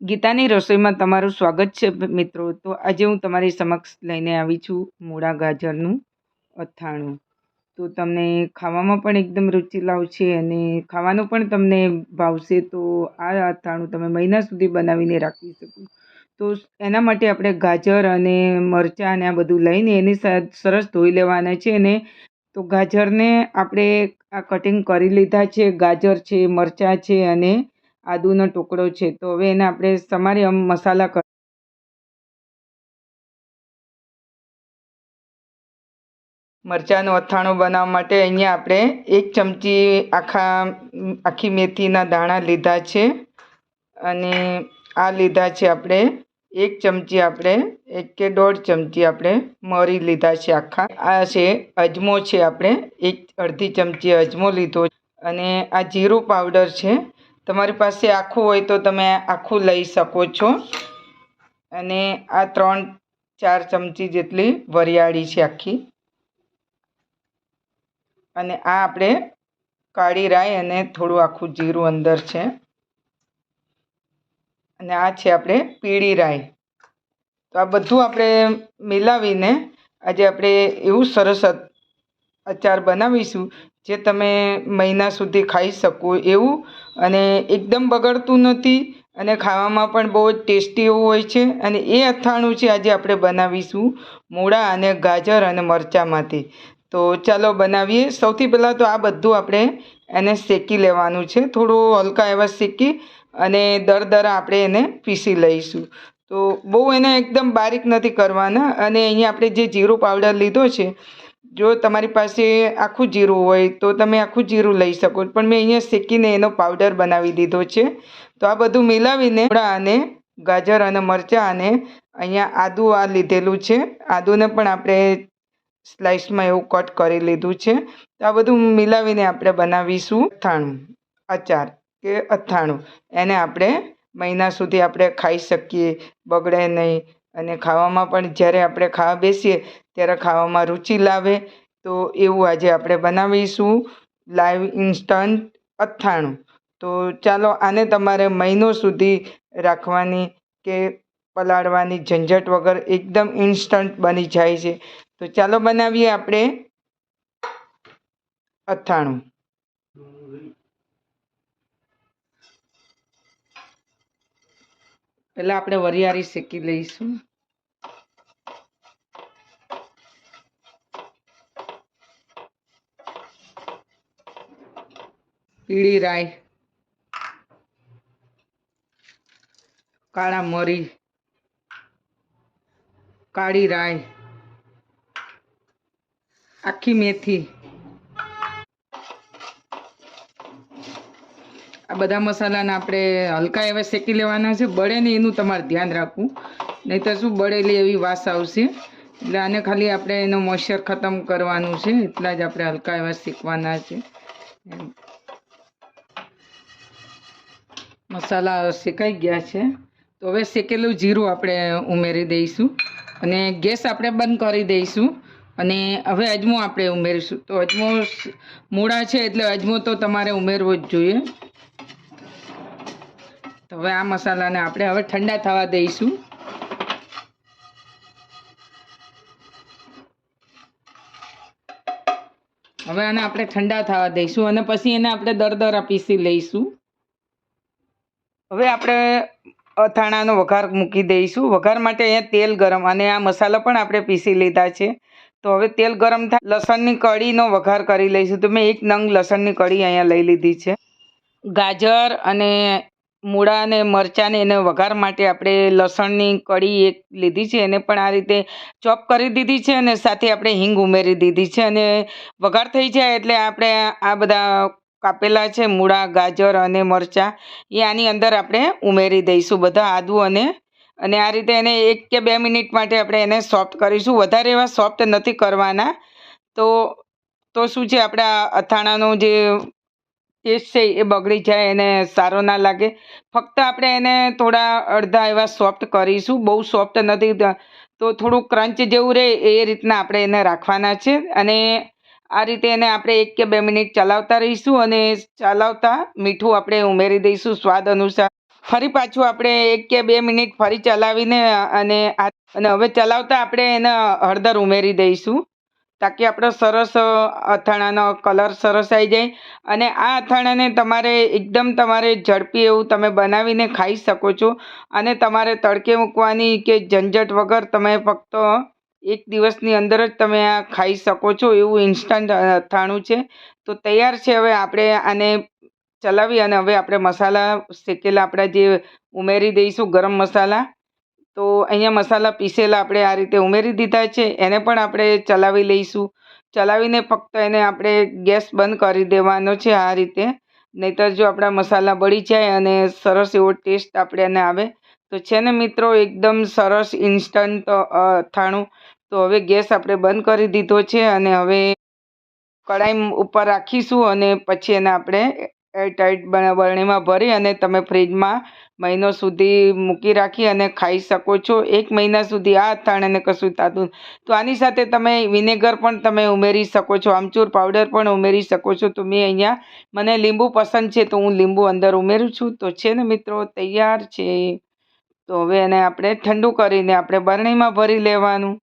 ગીતાની રસોઈમાં તમારું સ્વાગત છે મિત્રો. તો આજે હું તમારી સમક્ષ લઈને આવી છું મૂળા ગાજરનું અથાણું. તો તમને ખાવામાં પણ એકદમ રુચિ લાવશે અને ખાવાનું પણ તમને ભાવશે. તો આ અથાણું તમે મહિના સુધી બનાવીને રાખી શકો. તો એના માટે આપણે ગાજર અને મરચાં અને આ બધું લઈને એની સરસ ધોઈ લેવાના છે અને તો ગાજરને આપણે આ કટિંગ કરી લીધા છે. ગાજર છે, મરચાં છે અને આદુનો ટુકડો છે. તો હવે એને આપણે સમારી આમ મસાલા કર મરચાંનું અથાણું બનાવવા માટે અહીંયા આપણે એક ચમચી આખા, આખી મેથીના દાણા લીધા છે. અને આ લીધા છે આપણે એક ચમચી આપણે, એક કે દોઢ ચમચી આપણે મરી લીધા છે આખા. આ છે અજમો છે આપણે, એક અડધી ચમચી અજમો લીધો અને આ જીરું પાવડર છે. તમારી પાસે આખું હોય તો તમે આખું લઈ શકો છો. અને આ ત્રણ, ચાર ચમચી જેટલી વરિયાળી છે આખી. અને આ આપણે કાળી રાઈ અને થોડું આખું જીરું અંદર છે. અને આ છે આપણે પીળી રાઈ. તો આ બધું આપણે મિલાવીને આજે આપણે એવું સરસ અચાર બનાવીશું, જે તમે મહિના સુધી ખાઈ શકો એવું. અને એકદમ બગડતું નથી અને ખાવામાં પણ બહુ જ ટેસ્ટી એવું હોય છે. અને એ અથાણું છે આજે આપણે બનાવીશું મૂળા અને ગાજર અને મરચાંમાંથી. તો ચાલો બનાવીએ. સૌથી પહેલાં તો આ બધું આપણે એને શેકી લેવાનું છે. થોડું હલકા એવા શેકી અને દરદરા આપણે એને પીસી લઈશું. તો બહુ એને એકદમ બારીક નથી કરવાના. અને અહીંયા આપણે જે જીરું પાવડર લીધો છે જો તમારી પાસે આખું જીરું હોય તો તમે આખું જીરું લઈ શકો. પણ મેં અહીંયા શેકીને એનો પાવડર બનાવી દીધો છે. તો આ બધું મિલાવીને અને ગાજર અને મરચાં અને અહીંયા આદુ આ લીધેલું છે. આદુને પણ આપણે સ્લાઇસમાં એવું કટ કરી લીધું છે. તો આ બધું મિલાવીને આપણે બનાવીશું અથાણું, અચાર કે અથાણું. એને આપણે મહિના સુધી આપણે ખાઈ શકીએ, બગડે નહીં અને ખાવામાં પણ જ્યારે આપણે ખાવા બેસીએ ત્યારે ખાવામાં રુચિ લાવે. તો એવું આજે આપણે બનાવીશું. લાઈવ ઇન્સ્ટન્ટ અથાણું. તો ચાલો આને તમારે મહિનો સુધી રાખવાની કે પલાળવાની ઝંઝટ વગર એકદમ ઇન્સ્ટન્ટ બની જાય છે. તો ચાલો બનાવીએ આપણે અથાણું. પહેલાં આપણે વરિયાળી શેકી લઈશું. પીળી રાય કાળા મરી, કાળી રાય આખી મેથી. આ બધા મસાલાને આપણે હલકા એવા શેકી લેવાના છે. બળે ને એનું તમારે ધ્યાન રાખવું. નહીં તો શું, બળેલી એવી વાસ આવશે. એટલે આને ખાલી આપણે એનો મોઈશ્ચર ખતમ કરવાનું છે. એટલા જ આપણે હલકા એવા શેકવાના છે. મસાલા શેકાઈ ગયા છે. તો હવે શેકેલું જીરું આપણે ઉમેરી દઈશું અને ગેસ આપણે બંધ કરી દઈશું અને હવે અજમો આપણે ઉમેરીશું. તો અજમો મૂળા છે એટલે અજમો તો તમારે ઉમેરવો જ જોઈએ. તો હવે આ મસાલાને આપણે હવે ઠંડા થવા દઈશું. હવે આને આપણે ઠંડા થવા દઈશું અને પછી એને આપણે દરદરા પીસી લઈશું. હવે આપણે અથાણાનો વઘાર મૂકી દઈશું. વઘાર માટે અહીંયા તેલ ગરમ અને આ મસાલા પણ આપણે પીસી લીધા છે. તો હવે તેલ ગરમ થાય, લસણની કઢીનો વઘાર કરી લઈશું. તો મેં એક નંગ લસણની કઢી અહીંયા લઈ લીધી છે. ગાજર અને મૂળા અને મરચાંને એને વઘાર માટે આપણે લસણની કળી એક લીધી છે. એને પણ આ રીતે ચોપ કરી દીધી છે અને સાથે આપણે હિંગ ઉમેરી દીધી છે. અને વઘાર થઈ જાય એટલે આપણે આ બધા કાપેલા છે, મૂળા, ગાજર અને મરચાં. એ આની અંદર આપણે ઉમેરી દઈશું બધા આદું અને અને આ રીતે એને એક કે બે મિનિટ માટે આપણે એને સોફ્ટ કરીશું. વધારે એવા સોફ્ટ નથી કરવાના. તો તો શું છે, આપણા અથાણાનો જે ટેસ્ટ છે, એ બગડી જાય એને સારો ના લાગે. ફક્ત આપણે એને થોડા અડધા એવા સોફ્ટ કરીશું. બહુ સોફ્ટ નથી. તો થોડું ક્રંચ જેવું રહે એ રીતના આપણે એને રાખવાના છે. અને આ રીતે એને આપણે એક કે બે મિનિટ ચલાવતા રહીશું અને ચલાવતા મીઠું આપણે ઉમેરી દઈશું સ્વાદ અનુસાર. ફરી પાછું આપણે એક કે બે મિનિટ ફરી ચલાવીને અને અને હવે ચલાવતા આપણે એને હળદર ઉમેરી દઈશું તાકી આપણો સરસ અથાણાનો કલર સરસ આવી જાય. અને આ અથાણાને તમારે એકદમ તમારે ઝડપી એવું તમે બનાવીને ખાઈ શકો છો. અને તમારે તડકે મૂકવાની કે ઝંઝટ વગર તમે ફક્ત એક દિવસની અંદર જ તમે આ ખાઈ શકો છો એવું ઇન્સ્ટન્ટ અથાણું છે. તો તૈયાર છે હવે આપણે આને ચલાવી અને હવે આપણે મસાલા શેકેલા આપણા જે ઉમેરી દઈશું ગરમ મસાલા. તો અહીંયા મસાલા પીસેલા આપણે આ રીતે ઉમેરી દીધા છે. એને પણ આપણે ચલાવી લઈશું. ચલાવીને ફક્ત એને આપણે ગેસ બંધ કરી દેવાનો છે આ રીતે. નહીતર જો આપણા મસાલા બળી જાય અને સરસ એવો ટેસ્ટ આપણે એને આવે તો છે ને મિત્રો, એકદમ સરસ ઇન્સ્ટન્ટ અથાણું તો હવે ગેસ આપણે બંધ કરી દીધો છે અને હવે કડાઈ ઉપર રાખીશું અને પછી એને આપણે એરટાઈટ બરણીમાં ભરી અને તમે ફ્રીજમાં મહિનો સુધી મૂકી રાખી અને ખાઈ શકો છો. એક મહિના સુધી આ અથાણાને કશું થતું તો આની સાથે તમે વિનેગર પણ તમે ઉમેરી શકો છો, આમચૂર પાવડર પણ ઉમેરી શકો છો. તો મેં અહીંયા, મને લીંબુ પસંદ છે તો હું લીંબુ અંદર ઉમેરું છું. તો છે ને મિત્રો, તૈયાર છે. તો હવે એને આપણે ઠંડુ કરીને આપણે બરણીમાં ભરી લેવાનું.